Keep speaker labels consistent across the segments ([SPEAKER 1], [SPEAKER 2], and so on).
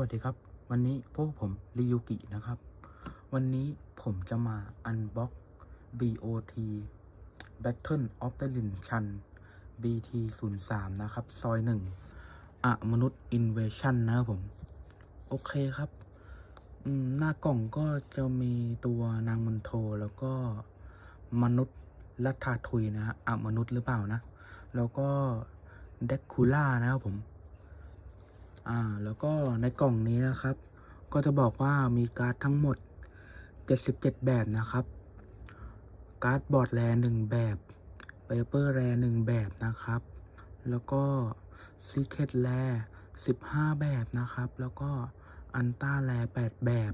[SPEAKER 1] วัสดีครับ วันนี้พวกผมริยูกินะครับ วันนี้ผมจะมาอันบ็อก BOT Battle of the l i n c h a n BT 0 3นะครับ ซอยหนึ่งอะมนุษย์ Invasion นะครับผม โอเคครับ หน้ากล่องก็จะมีตัวนางมนโทแล้วก็มนุษย์ลัทธาทุยนะฮะอะมนุษย์หรือเปล่านะ แล้วก็เดคคูล่านะครับผม อ่าแล้วก็ในกล่องนี้นะครับ ก็จะบอกว่ามีการ์ดทั้งหมด 77 แบบนะครับ การ์ดบอร์ดแรหนึ่งแบบเปเปอร์แรหนึ่งแบบนะครับ แล้วก็ซีเค e ตแร15แบบนะครับ แล้วก็อันต้าแร8แบบ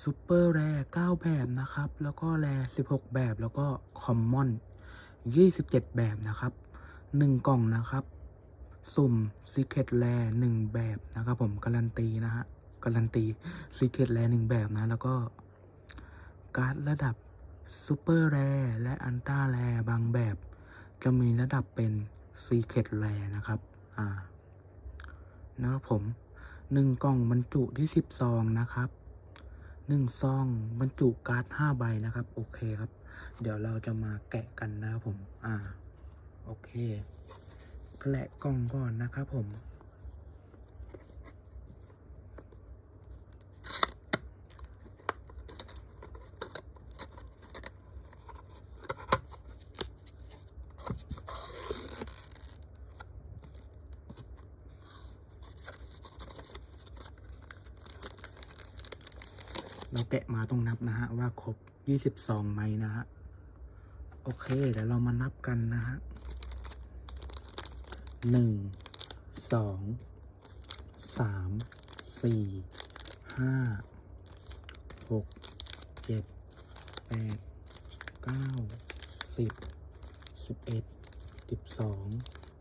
[SPEAKER 1] ซูเปอร์แร9แบบนะครับ แล้วก็แร16แบบแล้วก็คอมมอน27แบบนะครับ1กล่องนะครับ สุ่ม Secret r a r หนึ่งแบบนะครับผมการันตีนะฮะการันตี Secret r a r หนึ่งแบบนะ แล้วก็ การ์ดระดับ Super r a r และ Ultra r a r บางแบบ จะมีระดับเป็น Secret r a r นะครับ อ่านะครับผมหนึ่งกล่องบรรจุที่สิบซองนะครับหนึ่งซองบรรจุการ์ดห้าใบนะครับ โอเคครับ เดี๋ยวเราจะมาแกะกันนะครับผม อ่า โอเค แกะกล่องก่อนนะครับผม เราแกะมาต้องนับนะฮะ ว่าครบ 22ไหมนะฮะ โอเคเดี๋ยวเรามานับกันนะฮะ หนึ่งสองสามสี่ห้าหกเจ็ดแปดเก้าสิบสิบเอ็ดสิบสอง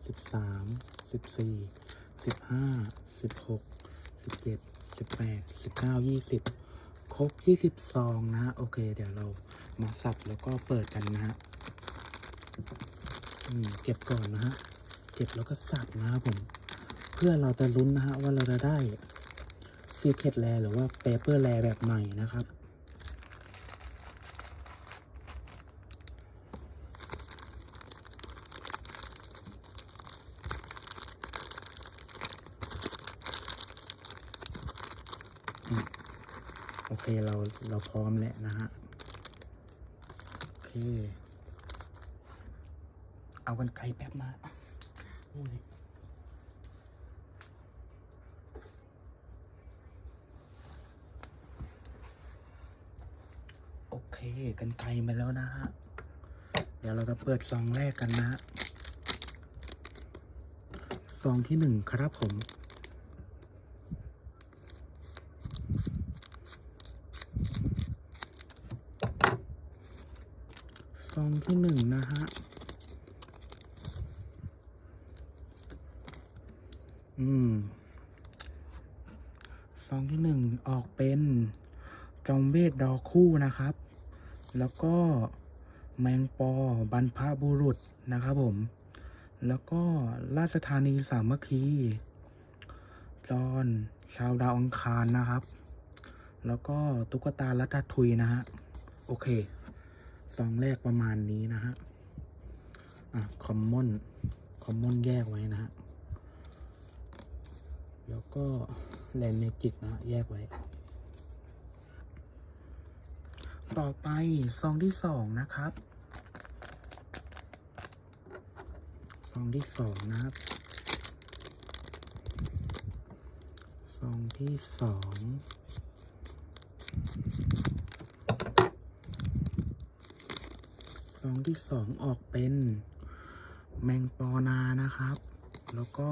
[SPEAKER 1] สิบสามสิบสี่สิบห้าสิบหกสิบเจ็ดสิบแปดสิบเก้ายี่สิบครบยี่สิบซองนะ โอเค เดี๋ยวเรามาสับแล้วก็เปิดกันนะฮะเก็บก่อนนะฮะ เก็บแล้วก็สับนะครับผม เพื่อเราจะลุ้นนะฮะว่าเราจะได้ซีเค t แ a หรือว่าเปเปอร์แ r แบบใหม่นะครับโอเคเราเราพร้อมแล้วนะฮะ โอเค เอากันไกลแป๊บนะ โอ้ยโอเค กันไกลมาแล้วนะฮะ เดี๋ยวเราจะเปิดซองแรกกันนะฮะ ซองที่หนึ่งครับผมซองที่หนึ่งนะฮะ อืม ซองที่หนึ่งออกเป็นจอมเวทดอ คู่นะครับ แล้วก็แมงปอบรรพบุรุษนะครับผม แล้วก็ราชธานีสามัคคีจอนชาวดาวอังคารนะครับ แล้วก็ตุ๊กตาลัตทุยนะฮะ โอเคซองแรกประมาณนี้นะฮะ อะ คอมมอน คอมมอนแยกไว้นะฮะ แล้วก็แลนเมจิกนะฮะแยกไว้ ต่อไปซองที่สองนะครับ ซองที่สองนะครับ ซองที่สองซองที่สองออกเป็นแมงปอนานะครับ แล้วก็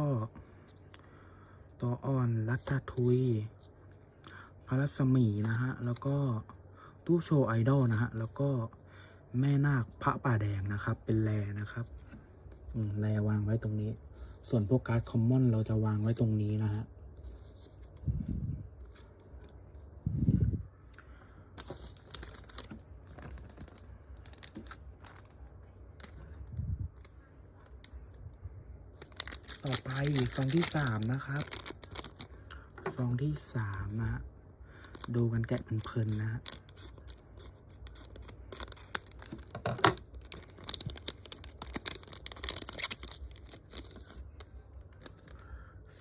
[SPEAKER 1] ตัวอ่อนรัตทุยพระรัศมีนะฮะ แล้วก็ ตู้โชว์ไอดอลนะฮะ แล้วก็แม่นาคพระป่าแดงนะครับ เป็นแรนะครับแรวางไว้ตรงนี้ ส่วนพวกการ์ดคอมมอนเราจะวางไว้ตรงนี้นะฮะต่อไปซองที่สามนะครับซองที่สามนะฮะดูกันแกะเพลินๆนะฮะ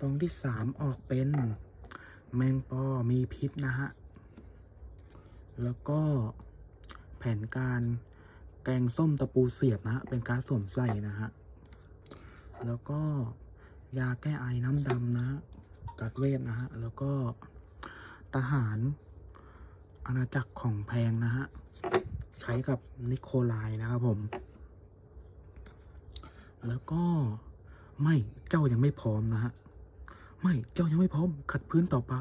[SPEAKER 1] ซองที่สามออกเป็นแมงปอมีพิษนะฮะ แล้วก็แผนการแกงส้มตะปูเสียบนะฮะ เป็นการสวมใส่นะฮะ แล้วก็ยาแก้ไอน้ำดำนะฮะกัดเวทนะฮะ แล้วก็ทหารอาณาจักรของแพงนะฮะ ใช้กับนิโคลายนะครับผม แล้วก็ไม่เจ้ายังไม่พร้อมนะฮะ ไม่เจ้ายังไม่พร้อม ขัดพื้นต่อไป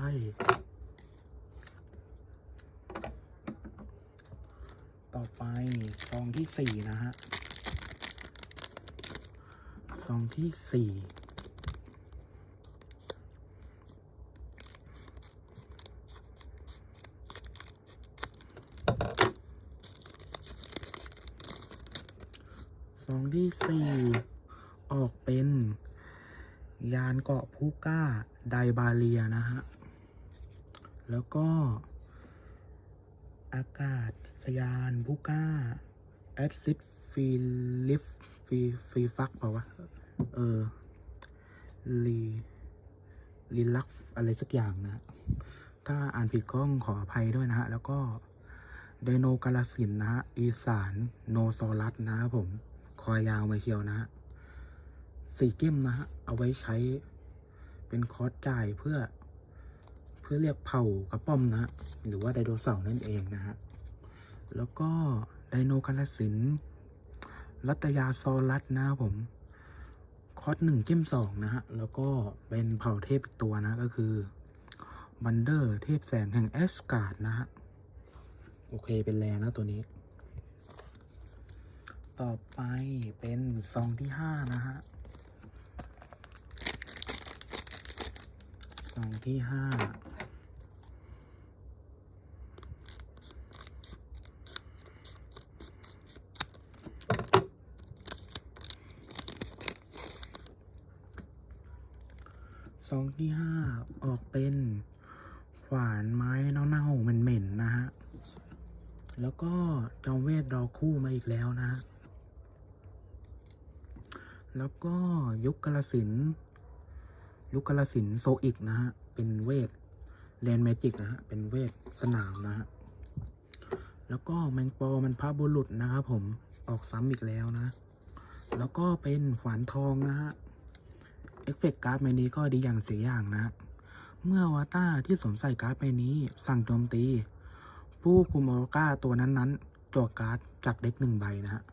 [SPEAKER 1] ต่อไปซองที่สี่นะฮะซองที่สี่ซองที่สี่ออกเป็น ยานเกาะพูก้า ไดบาเลียนะฮะ แล้วก็ อากาศยานพูก้า แอซิดฟีลิฟฟีฟีฟักเปล่าวะ เออลีลีลักอะไรสักอย่างนะ ถ้าอ่านผิดก็ขออภัยด้วยนะฮะ แล้วก็ไดโนกาลสินนะฮะ อีสานโนซอรัสนะครับผม คอยาวมาเคียวนะฮะ สีเก้มนะฮะ เอาไว้ใช้เป็นคอร์สจ่ายเพื่อ เพื่อเรียกเผ่ากระป้อมนะ หรือว่าไดโนเสาร์นั่นเองนะฮะ แล้วก็ไดโนกาลสิน รัตยาซอรัสนะผม คอร์สหนึ่งเก้มสองนะฮะ แล้วก็เป็นเผ่าเทพอีกตัวนะก็คือบันเดอร์เทพแสงแห่งแอสการ์ดนะฮะ โอเคเป็นแลนะตัวนี้ ต่อไปเป็นซองที่ห้านะฮะ ซองที่ห้าซองที่ห้าออกเป็นขวานไม้เน่าๆเหม็นๆนะฮะ แล้วก็จอมเวทดอคู่มาอีกแล้วนะฮะแล้วก็ยุคกาลสิน ธุ์ยุคกาลสินโซอิกนะฮะ เป็นเวทแลนแมจิกนะฮะ เป็นเวทสนามนะฮะ แล้วก็แมงปอมันพระบุรุษนะครับผม ออกซ้ำอีกแล้วนะ แล้วก็เป็นฝานทองนะฮะ เอฟเฟกต์การ์ดใบนี้ก็ดีอย่างเสียอย่างนะ เมื่อวาต้าที่สวมใส่การ์ดใบนี้ สั่งโจมตี ผู้คุมออก้าตัวนั้นๆตัวการ์ดจากเด็กหนึ่งใบนะฮะ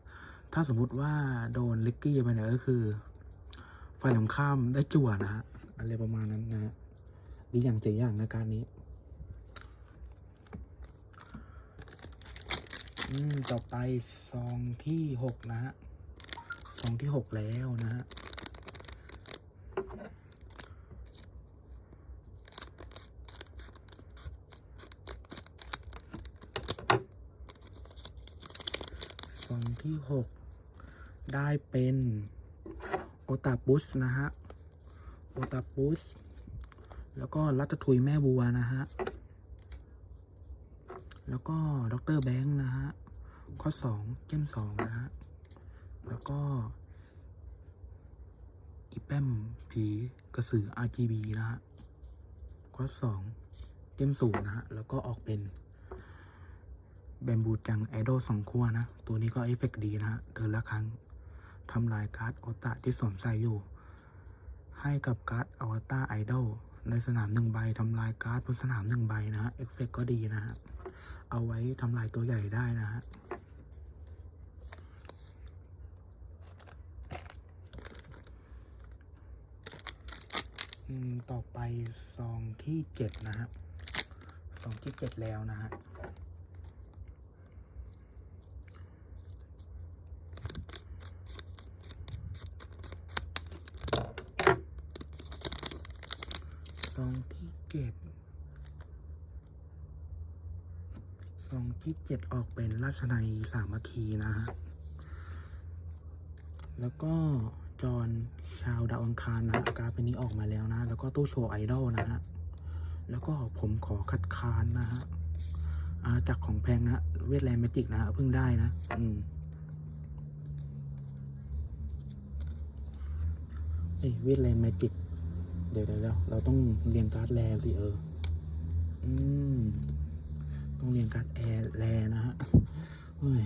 [SPEAKER 1] ถ้าสมมุติว่าโดนลิกกี้ไปเนี่ยก็คือ ฝ่ายตรงข้ามได้จั่วนะฮะอะไรประมาณนั้นนะฮะดีอย่างเสียอย่างนะการนี้ อืมต่อไปซองที่หกนะฮะซองที่หกแล้วนะฮะซองที่หกได้เป็น โอตาปุสนะฮะโอตาปุสแล้วก็รัตทุยแม่บัวนะฮะ แล้วก็ด็อกเตอร์แบงค์นะฮะ ข้อสองเก้มสองนะฮะ แล้วก็อีแปมผีกระสือ RGB นะฮะ ข้อสองเก้มศูนย์นะฮะ แล้วก็ออกเป็นแบมบูจังไอดอลสองขั้วนะ ตัวนี้ก็เอฟเฟกต์ดีนะฮะเดินละครั้ง ทำลายการ์ดโอตาที่สวมใส่อยู่ ให้กับการ์ดอวตารไอดอลในสนามหนึ่งใบทำลายการ์ดบนสนามหนึ่งใบนะฮะเอฟเฟกต์ก็ดีนะฮะ เอาไว้ทำลายตัวใหญ่ได้นะฮะต่อไปซองที่เจ็ดนะฮะซองที่เจ็ดแล้วนะฮะ ซองที่เจ็ดซองที่เจ็ดออกเป็นราชนัยสามัคคีนะฮะ แล้วก็จอนชาวดาวอังคารนะการเป็นนี้ออกมาแล้วนะ แล้วก็ตู้โชว์ไอดอลนะฮะ แล้วก็ผมขอคัดค้านนะฮะอาจากของแพงนะเวทแลนด์แมจิกนะเพิ่งได้นะ อืมเอ้ยเวทแลนด์แมจิก เดี๋ยวเดี๋ยวเราต้องเรียงการ์ดแลสิเออ อืม ต้องเรียงการ์ดแอร์แลนะฮะเฮ้ย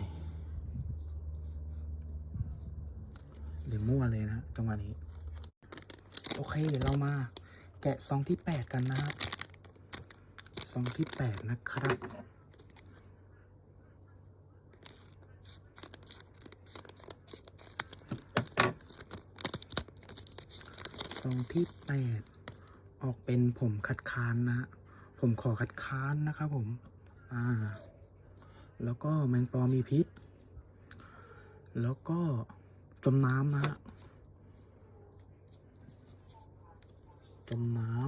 [SPEAKER 1] เดี๋ยวมั่วเลยนะจังหวะนี้ โอเค เดี๋ยวเรามา แกะซองที่แปดกันนะฮะซองที่แปดนะครับ ซองที่แปดออกเป็นผมคัดค้านนะผมขอคัดค้านนะครับผม อ่า แล้วก็แมงปอมีพิษ แล้วก็จมน้ำนะฮะจมน้ำ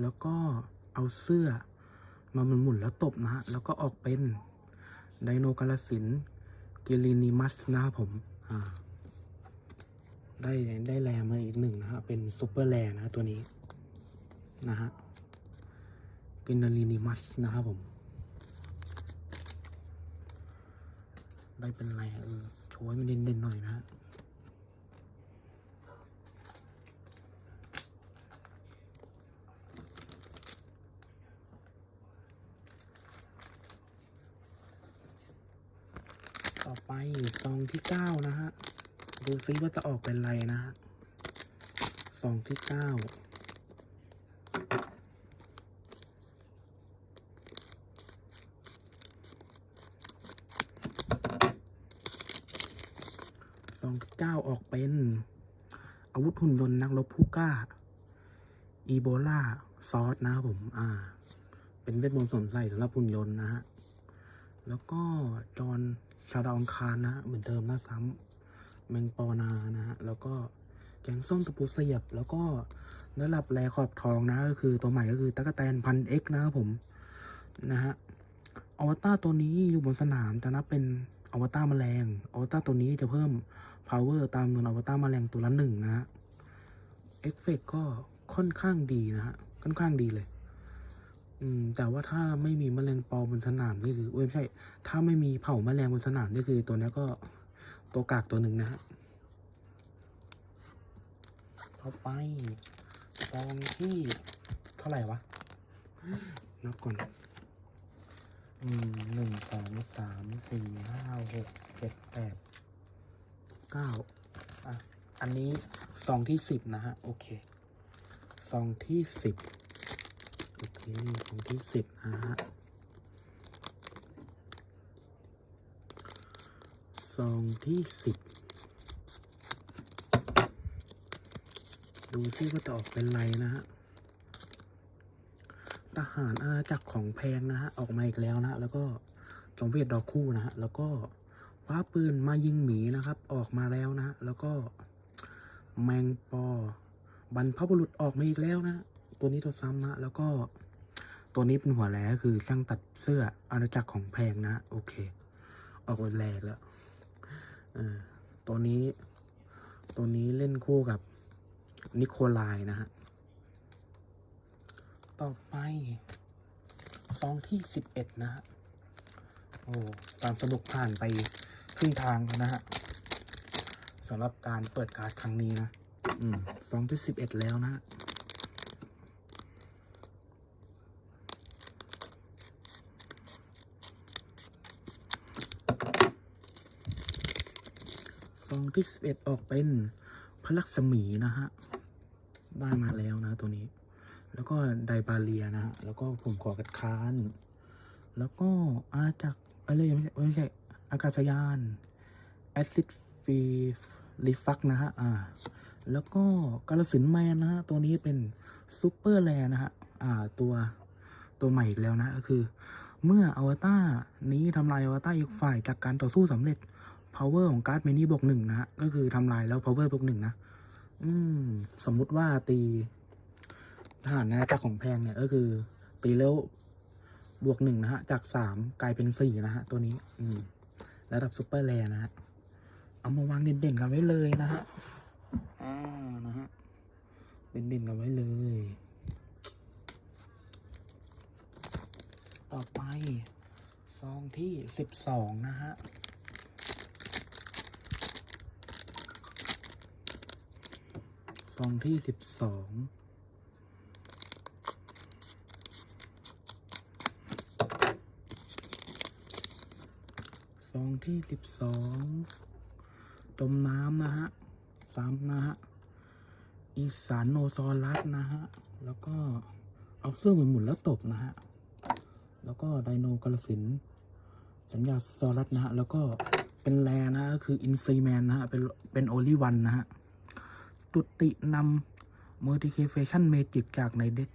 [SPEAKER 1] แล้วก็เอาเสื้อมาหมุนๆแล้วตบนะฮะ แล้วก็ออกเป็นไดโนกาลสิน กลินิมัสนะครับผมอ่าได้ได้แรมาอีกหนึ่งนะฮะเป็นซูเปอร์แรนะตัวนี้นะฮะเกลินิมัสนะครับผม ได้เป็นไรเออโชว์ให้มันเด่นๆหน่อยนะฮะ อไปซองที่เก้านะฮะ ดูซิว่าจะออกเป็นไรนะฮะซองที่เก้าซองที่เก้าออกเป็น อาวุธหุ่นยนต์นักรบผู้กล้า อีโบลาซอสนะครับผม อ่า เป็นเวทมนต์สวมใส่สำหรับหุ่นยนต์นะฮะ แล้วก็จอน ชาวดาวอังคารนะ เหมือนเดิมนะซ้ำแมงปอนานะฮะแล้วก็แกงส้มตะปูเสียบ แล้วก็ระดับแรขอบทองนะก็คือตัวใหม่ก็คือตะกแตนพันเอ็กนะครับผมนะฮะอวตารตัวนี้อยู่บนสนามจะนับเป็นอวตารแมลงอวตารตัวนี้จะเพิ่ม power ตามจำนวนอวตารแมลงตัวละหนึ่งนะฮะเอฟเฟกก็ค่อนข้างดีนะฮะค่อนข้างดีเลย อืมแต่ว่าถ้าไม่มีแมลงปอบนสนามนี่คือเอ้ยไม่ใช่ ถ้าไม่มีเผาแมลงบนสนามนี่คือตัวนี้ก็ตัวกากตัวหนึ่งนะฮะต่อไปซองที่เท่าไหร่วะนับก่อนอืมหนึ่งสองสามสี่ห้าหกเจ็ดแปดเก้าอะ อันนี้ซองที่สิบนะฮะ โอเคซองที่สิบ อเคซองที่สิบนะฮะซองที่สิบดูซิว่าจะออกเป็นไรนะฮะทหารอาณาจักรของแพงนะฮะ ออกมาอีกแล้วนะ แล้วก็จอมเวทดอกคู่นะฮะ แล้วก็ว้าปืนมายิงหมีนะครับ ออกมาแล้วนะฮะแล้วก็แมงปอบรรพบุรุษออกมาอีกแล้วนะ ตัวนี้ตัวซ้ำนะ แล้วก็ ตัวนี้เป็นหัวแหลก็คือช่างตัดเสื้ออาณาจักรของแพงนะ โอเค ออกเป็นแรกแล้วตัวนี้ ตัวนี้เล่นคู่กับนิโคลายนะฮะ ต่อไปซองที่สิบเอ็ดนะฮะ โอ้ความสนุกผ่านไปครึ่งทางนะฮะสำหรับการเปิดการ์ดครั้งนี้นะ อืมซองที่สิบเอ็ดแล้วนะ องที่สิบเอ็ดออกเป็นพระลักษมีนะฮะได้มาแล้วนะตัวนี้ แล้วก็ไดบาเลียนะฮะแล้วก็ผมขอกัดค้าน แล้วก็อาจากอะไรไม่ใช่ไม่ใช่อากาศยานแอซิดฟีลิฟักนะฮะอ่าแล้วก็กาลสินแมนนะฮะตัวนี้เป็นซูเปอร์แลนะฮะอ่าตัวตัวใหม่อีกแล้วนะก็คือ เมื่ออวตารนี้ทำลายอวตารอีกฝ่ายจากการต่อสู้สำเร็จ power ของการ์ดเมนี่บวกหนึ่งนะฮะ ก็คือทำลายแล้ว power บวกหนึ่งนะ อืม สมมุติว่าตีทหารนะจากรของแพงเนี่ยก็คือ ตีแล้วบวกหนึ่งนะฮะ จากสามกลายเป็นสี่นะฮะ ตัวนี้ อืม ระดับซูเปอร์แรนะฮะ เอามาวางเด่นๆกันไว้เลยนะฮะ อ่า นะฮะเป็นดินไว้เลย ต่อไปซองที่สิบสองนะฮะ ซองที่สิบสองซองที่สิบสองจมน้ำนะฮะสามนะฮะ อีสานโนซอรัสนะฮะ แล้วก็เอาเสื้อหมุนหมุนแล้วตบนะฮะ แล้วก็ไดโนกาลสิน สัญญาซอรัสนะฮะ แล้วก็เป็นแรนะฮะก็คืออินซีแมนนะฮะ เป็นเป็นโอลิวันนะฮะ ตุตินำ Modification Magic จากในเด็ก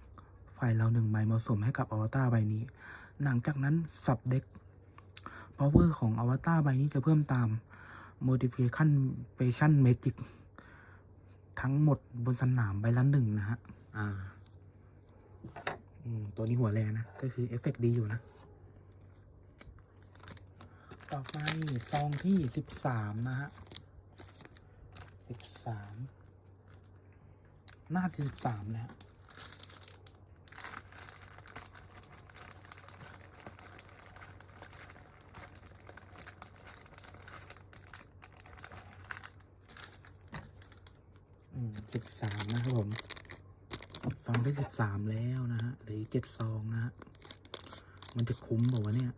[SPEAKER 1] ฝ่ายเราหนึ่งใบมาสมให้กับอวตารใบนี้ หลังจากนั้นสับเด็ก power ของอวตารใบนี้จะเพิ่มตาม Modification Fashion Magic ทั้งหมดบนสนามใบละหนึ่งนะฮะ อ่าอืมตัวนี้หัวแรงนะ ก็คือเอฟเฟกดีอยู่นะ ต่อไปซองที่สิบสามนะฮะสิบสาม น่าจะสิบสามนะฮะอืมสิบสามนะครับผมซองที่สิบสามแล้วนะฮะหรือเจ็ดซองนะฮะ มันจะคุ้มบอกว่าเนี่ย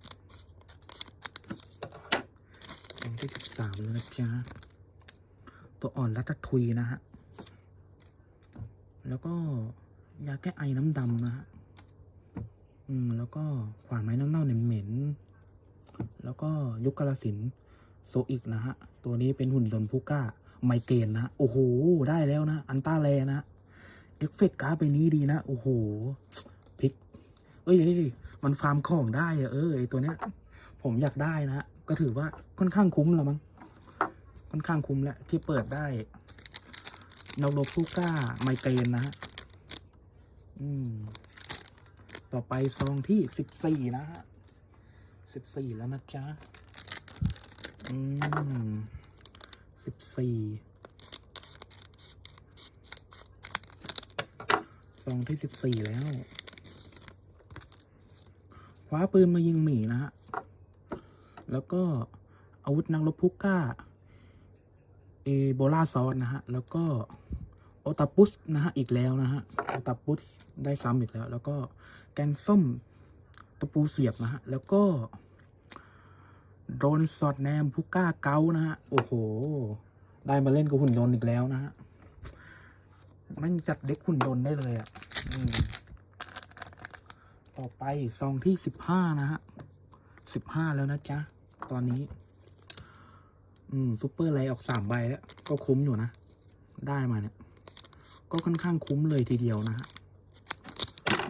[SPEAKER 1] ซองที่สิบสามแล้วนะจ๊ะตัวอ่อนรัตทุยนะฮะ แล้วก็ยาแก้ไอน้ำดำนะฮะอืมแล้วก็ขวานไม้เน่าเหม็น แล้วก็ยุคกระสินโซอิกนะฮะ ตัวนี้เป็นหุ่นยนต์ผู้กล้า ไมเกรนนะ โอ้โห ได้แล้วนะ อันต้าแลนะ เอฟเฟกต์การ์ดไปนี้ดีนะ โอ้โหพลิก เอ้ยมันฟาร์มของได้อะเออไอตัวเนี้ย ผมอยากได้นะ ก็ถือว่าค่อนข้างคุ้มแล้วมั้ง ค่อนข้างคุ้มแล้วที่เปิดได้ นกรบผู้กล้า ไมเกรนนะฮะอืม ต่อไปซองที่สิบสี่นะฮะสิบสี่แล้วนะจ๊ะ อืมสิบสี่ซองที่สิบสี่แล้วคว้าปืนมายิงหมีนะฮะ แล้วก็อาวุธนักรบผู้กล้า เอโบลาซอสนะฮะ แล้วก็โอตาปุสนะฮะ อีกแล้วนะฮะ โอตาปุสได้ซ้ำอีกแล้ว แล้วก็แกงส้มตะปูเสียบนะฮะ แล้วก็โดนสอดแนมผู้กล้าเกานะฮะ โอ้โห ได้มาเล่นกับหุ่นยนต์อีกแล้วนะฮะมันจัดเด็กหุ่นยนต์ได้เลยอะต่อไปซองที่สิบห้านะฮะสิบห้าแล้วนะจ๊ะ ตอนนี้ อืมซูเปอร์ไลท์ออกสามใบแล้ว ก็คุ้มอยู่นะ ได้มาเนี่ย ก็ค่อนข้างคุ้มเลยทีเดียวนะฮะ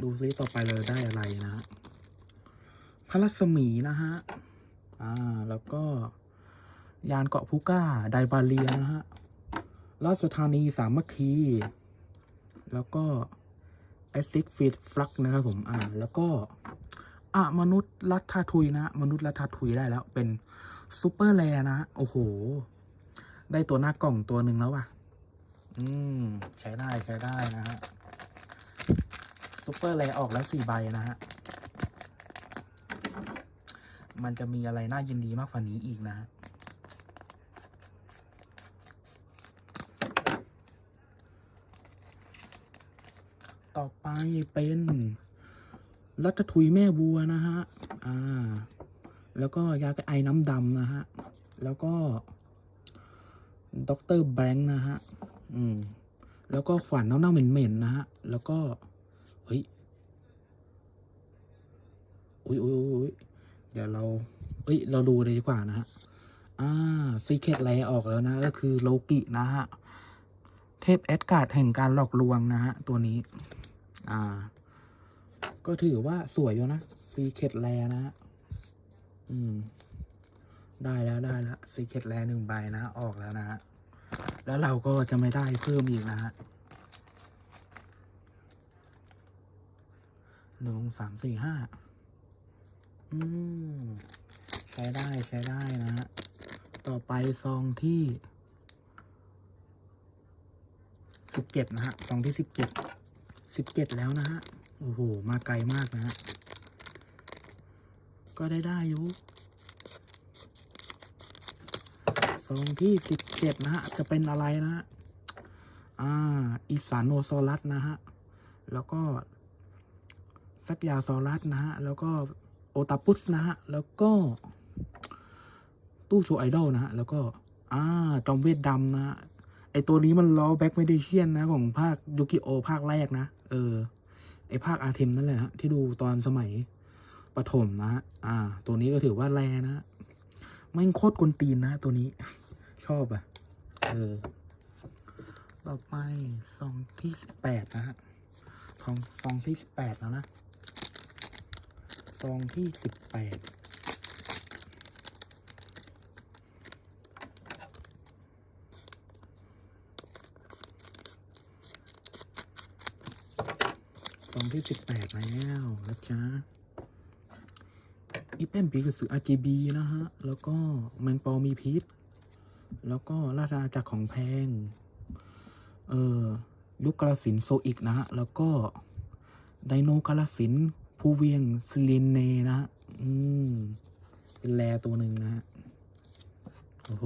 [SPEAKER 1] ดูซิต่อไปเราได้อะไรนะฮะพระรัศมีนะฮะ อ่า แล้วก็ ยานเกาะพูก้า ไดบาเลียนะฮะ ราชธานีสามัคคี แล้วก็แอซิดฟิตฟลักนะครับผม อ่า แล้วก็อะมนุษย์ลัทธาทุยนะ มนุษย์ลัทธาทุยได้แล้ว เป็น ซูเปอร์แรนะ โอ้โห ได้ตัวหน้ากล่องตัวหนึ่งแล้วว่ะ อืม ใช้ได้ใช้ได้นะฮะซูเปอร์แรออกแล้วสี่ใบนะฮะ มันจะมีอะไรน่ายินดีมากกว่านี้อีกนะฮะต่อไปเป็นรัตทุยแม่วัวนะฮะ อ่า แล้วก็ยาแก้ไอน้ำดำนะฮะ แล้วก็ด็อกเตอร์แบงค์นะฮะ อืม แล้วก็ฝันเน่าๆเหม็นๆนะฮะ แล้วก็ เฮ้ย อุ้ยอุ้ยอุ้ยเดี๋ยวเรา เอ้ย เราดูเลยดีกว่านะฮะ อ่าซีเคทไลออกแล้วนะ ก็คือโลกินะฮะ เทพแอดการ์ดแห่งการหลอกลวงนะฮะ ตัวนี้ อ่า ก็ถือว่าสวยอยู่นะซีเคทแลนะฮะ อืม ได้แล้วได้แล้วซีเคทแลหนึ่งใบนะ ออกแล้วนะฮะ แล้วเราก็จะไม่ได้เพิ่มอีกนะฮะหนึ่งสามสี่ห้า อืม ใช้ได้ใช้ได้นะฮะ ต่อไปซองที่สิบเจ็ดนะฮะซองที่สิบเจ็ดสิบเจ็ดแล้วนะฮะ โอ้โห มาไกลมากนะฮะ ก็ได้ได้อยู่ซองที่สิบเจ็ดนะฮะ จะเป็นอะไรนะฮะ อ่า อีสานโนซอรัสนะฮะ แล้วก็ซักยาซอรัสนะฮะ แล้วก็โอตาปุสนะฮะ แล้วก็ ตู้โชว์ไอดอลนะฮะ แล้วก็ อ่า จอมเวทดำนะฮะ ไอตัวนี้มันล้อแบ็กไม่ได้เชียนนะ ของภาคยูกิโอภาคแรกนะ เออ ไอภาคอาร์เทมนั่นแหละฮะ ที่ดูตอนสมัย ปฐมนะฮะอ่า ตัวนี้ก็ถือว่าแรนะฮะแม่งโคตรกวนตีนนะตัวนี้ ชอบอะ เออ ต่อไปซองที่สิบแปดนะฮะซองซองที่สิบแปดแล้วนะซองที่สิบแปดซองที่สิบแปดแล้วนะจ๊ะ อีแป้มปีกระสือ RGB นะฮะ แล้วก็แมงปอมีพิษ แล้วก็ราชอาณาจักรของแพง เออยุคกาลสินโซอิกนะฮะ แล้วก็ไดโนกาลสินภูเวียงซิลินเนนะ อืม เป็นแรตัวหนึ่งนะฮะ โอ้โห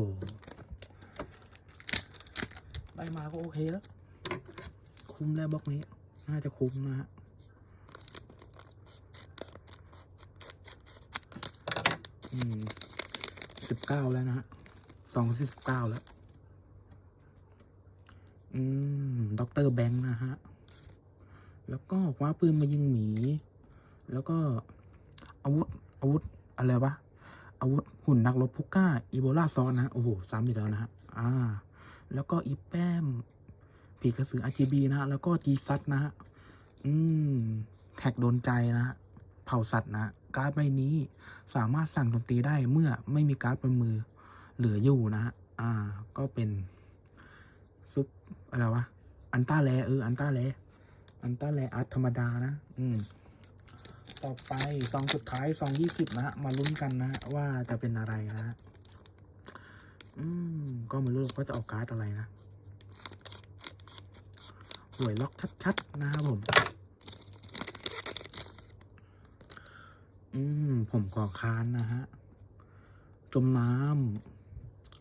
[SPEAKER 1] ได้มาก็โอเคแล้ว คุ้มแล้วบล็อกนี้ น่าจะคุ้มนะฮะ อืมสิบเก้าแล้วนะฮะสองสิบเก้าแล้ว อืมด็อกเตอร์แบงค์นะฮะ แล้วก็คว้าปืนมายิงหมี แล้วก็อาวุธอาวุธอะไรวะ อาวุธหุ่นนักรบพุก้า อีโบลาซอนนะโอ้โห ซ้ำอีกแล้วนะฮะ อ่า แล้วก็อีแป้ม ผีกระสือ RGB นะฮะ แล้วก็จีซัตนะฮะ อืม แท็กโดนใจนะฮะ เผ่าสัตว์นะ การ์ดใบนี้ สามารถสั่งโจมตีได้เมื่อไม่มีการ์ดบนมือเหลืออยู่นะฮะอ่า ก็เป็นซุปอะไรวะ อันต้าแลเออ อันต้าแลอันต้าแลอาร์ตธรรมดานะ อืม ต่อไปซองสุดท้ายซองยี่สิบนะฮะ มาลุ้นกันนะว่าจะเป็นอะไรนะ อืม ก็ไม่รู้ว่าจะออกการ์ดอะไรนะหวยล็อกชัดๆนะครับผม อืม ผมขอค้านนะฮะ จมน้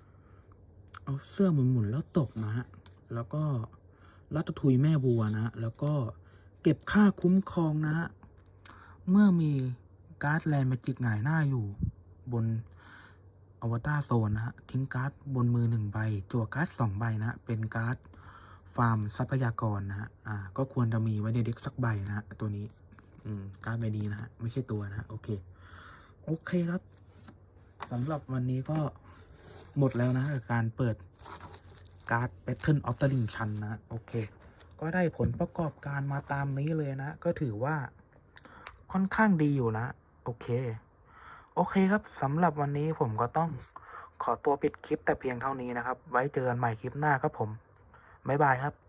[SPEAKER 1] ำ เอาเสื้อหมุนๆแล้วตกนะฮะ แล้วก็รัตทุยแม่บัวนะฮะ แล้วก็เก็บค่าคุ้มครองนะฮะ เมื่อมีการ์ดแลนด์แมจิกหงายหน้าอยู่บนอวตารโซนนะฮะ ทิ้งการ์ดบนมือหนึ่งใบ จั่วการ์ดสองใบนะฮะ เป็นการ์ดฟาร์มทรัพยากรนะฮะ อ่า ก็ควรจะมีไว้ในเด็กสักใบนะฮะ ตัวนี้ อืมการ์ดใบนี้นะฮะไม่ใช่ตัวนะฮะโอเค โอเคครับสำหรับวันนี้ก็หมดแล้วนะกับการเปิดการ์ด Battle of the Ring ชันนะ โอเค ก็ได้ผลประกอบการมาตามนี้เลยนะ ก็ถือว่าค่อนข้างดีอยู่นะ โอเค โอเคครับสำหรับวันนี้ผมก็ต้องขอตัวปิดคลิปแต่เพียงเท่านี้นะครับ ไว้เจอกันใหม่คลิปหน้าครับผม บ๊ายบายครับ